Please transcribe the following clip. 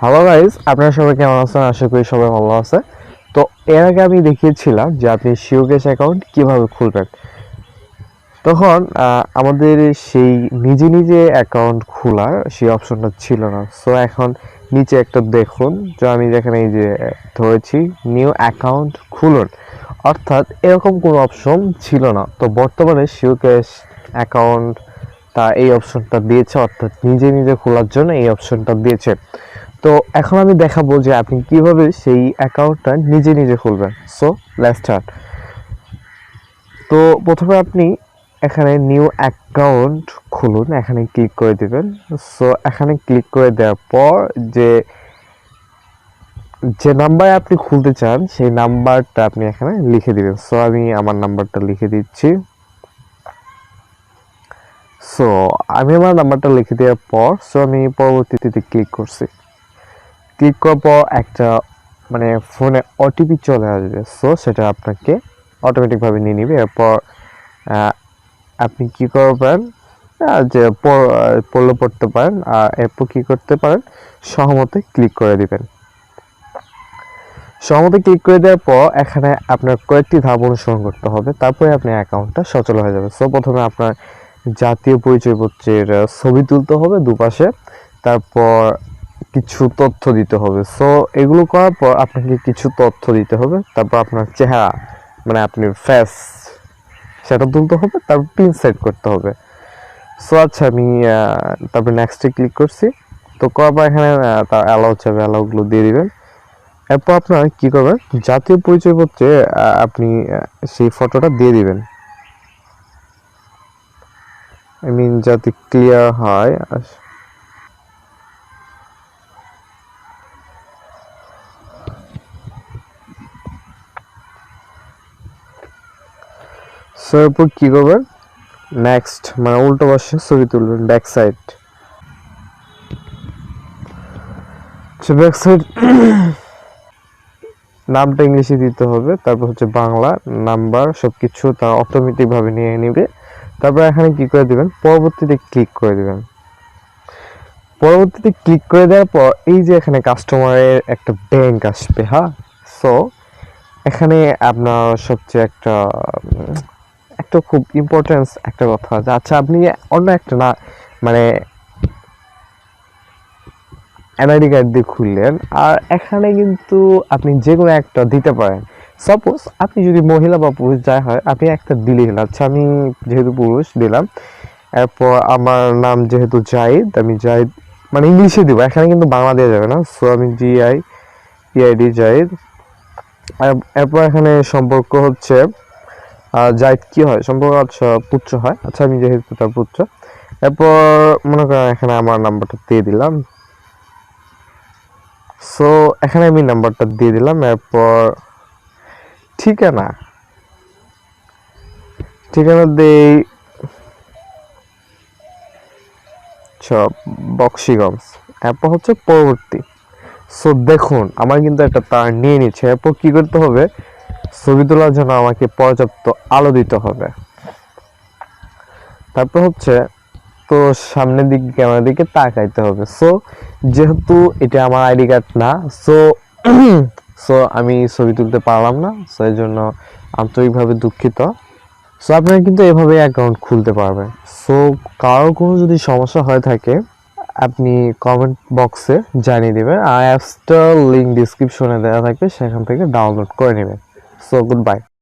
Hello guys আপনারা সবাই কেমন আছেন? আশা করি সবাই ভালো আছে। তো এর আগে আমি দেখিয়েছিলাম যে আপনি শিওকেশ অ্যাকাউন্ট কীভাবে খুলবেন। তখন আমাদের সেই নিজে নিজে অ্যাকাউন্ট খোলার সেই অপশনটা ছিল না। সো এখন নিচে একটা দেখুন। যে আমি যেখানে এই যে ধরেছি নিউ অ্যাকাউন্ট খুলুন। অর্থাৎ এরকম কোনো অপশন ছিল না। তো বর্তমানে শিওকেশ অ্যাকাউন্ট তা এই অপশনটা দিয়েছে। অর্থাৎ নিজে নিজে খোলার জন্য এই অপশনটা দিয়েছে। তো এখন আমি দেখাবো যে আপনি কীভাবে সেই অ্যাকাউন্টটা নিজে নিজে খুলবেন। সো লেটস স্টার্ট তো প্রথমে আপনি এখানে নিউ অ্যাকাউন্ট খুলুন, এখানে ক্লিক করে দিবেন। সো এখানে ক্লিক করে দেওয়ার পর যে যে নাম্বারে আপনি খুলতে চান, সেই নাম্বারটা আপনি এখানে লিখে দিবেন। সো আমি আমার নাম্বারটা লিখে দিচ্ছি। সো আমি আমার নাম্বারটা লিখে দেওয়ার পর সো আমি পরবর্তীতে ক্লিক করছি। ক্লিক করার পর একটা মানে ফোনে ওটিপি চলে আসবে। সো সেটা আপনাকে অটোমেটিকভাবে নিয়ে নেবে। এরপর আপনি কি করবেন যে পড়লে পড়তে পারেন। আর এরপর কী করতে পারেন? সহমতে ক্লিক করে দিবেন। সহমতে ক্লিক করে দেওয়ার পর এখানে আপনার কয়েকটি ধাপ অনুসরণ করতে হবে। তারপরে আপনার অ্যাকাউন্টটা সচল হয়ে যাবে। সো প্রথমে আপনার জাতীয় পরিচয়পত্রের ছবি তুলতে হবে দুপাশে। তারপর কিছু তথ্য দিতে হবে। সো এগুলো করার পর আপনাকে কিছু তথ্য দিতে হবে। তারপর আপনার চেহারা মানে আপনি ফেস সেটা তুলতে হবে। তারপর পিন সেট করতে হবে। সো আচ্ছা আমি তারপর নেক্সটে ক্লিক করছি। তো করার পর এখানে তার অ্যালাউ চাবে অ্যালাউগুলো দিয়ে দেবেন। এরপর আপনার কী করবেন? জাতীয় পরিচয়পত্রে আপনি সেই ফটোটা দিয়ে দিবেন। আই মিন যাতে ক্লিয়ার হয় সো এরপর কি করবেন নেক্সট মানে উল্টো পাশে ছবি তুলবেন ব্যাক সাইড ব্যাক সাইড নামটা ইংলিশে দিতে হবে, তারপর হচ্ছে বাংলা, নাম্বার, সবকিছু তার অটোমেটিক ভাবে নিয়ে নেবে। তারপর এখানে কি করে দিবেন? পরবর্তীতে ক্লিক করে দিবেন। পরবর্তীতে ক্লিক করে দেওয়ার পর, এই যে এখানে কাস্টমারের একটা ব্যাংক আসবে হ্যাঁ? সো এখানে আপনার সবচেয়ে একটা একটা খুব ইম্পর্টেন্স একটা কথা যে আচ্ছা আপনি অন্য একটা না মানে এনআইডি কার্ড দিয়ে খুললেন, আর এখানে কিন্তু আপনি যে কোনো একটা দিতে পারেন। সাপোজ আপনি যদি মহিলা বা পুরুষ যাই হয়, আপনি একটা দিলেই হলো। আচ্ছা আমি যেহেতু পুরুষ দিলাম, এরপর আমার নাম যেহেতু জাহিদ আমি জাহিদ মানে ইংলিশে দিব, এখানে কিন্তু বাংলা দেওয়া যাবে না। সো আমি জি আই ইআইডি জাহিদ এরপর এখানে সম্পর্ক হচ্ছে আহ, কি হয়? আচ্ছা পুত্র হয়। আচ্ছা আমি যেহেতু তার পুত্র। এরপর মনে করেন এখানে আমার নাম্বারটা দিয়ে দিলাম। সো এখানে আমি নাম্বারটা দিয়ে দিলাম। এরপর ঠিকানা। ঠিকানা দেই বক্সিগঞ্জ। এরপর হচ্ছে পরবর্তী। সো দেখুন আমার কিন্তু একটা তার নিয়ে নিচ্ছে। এরপর কি করতে হবে? ছবি তোলার জন্য আমাকে পর্যাপ্ত আলো দিতে হবে। তারপর হচ্ছে, তো সামনের দিকে, ক্যামেরার দিকে তাকাইতে হবে। সো যেহেতু এটা আমার আইডি কার্ড না সো সো আমি ছবি তুলতে পারলাম না সো এই জন্য আন্তরিকভাবে দুঃখিত। সো আপনারা কিন্তু এভাবে অ্যাকাউন্ট খুলতে পারবেন। সো কারও কোনো যদি সমস্যা হয়ে থাকে, আপনি কমেন্ট বক্সে জানিয়ে দেবেন। আর অ্যাপসটার লিঙ্ক ডিসক্রিপশনে দেওয়া থাকবে, সেখান থেকে ডাউনলোড করে নেবেন। So goodbye.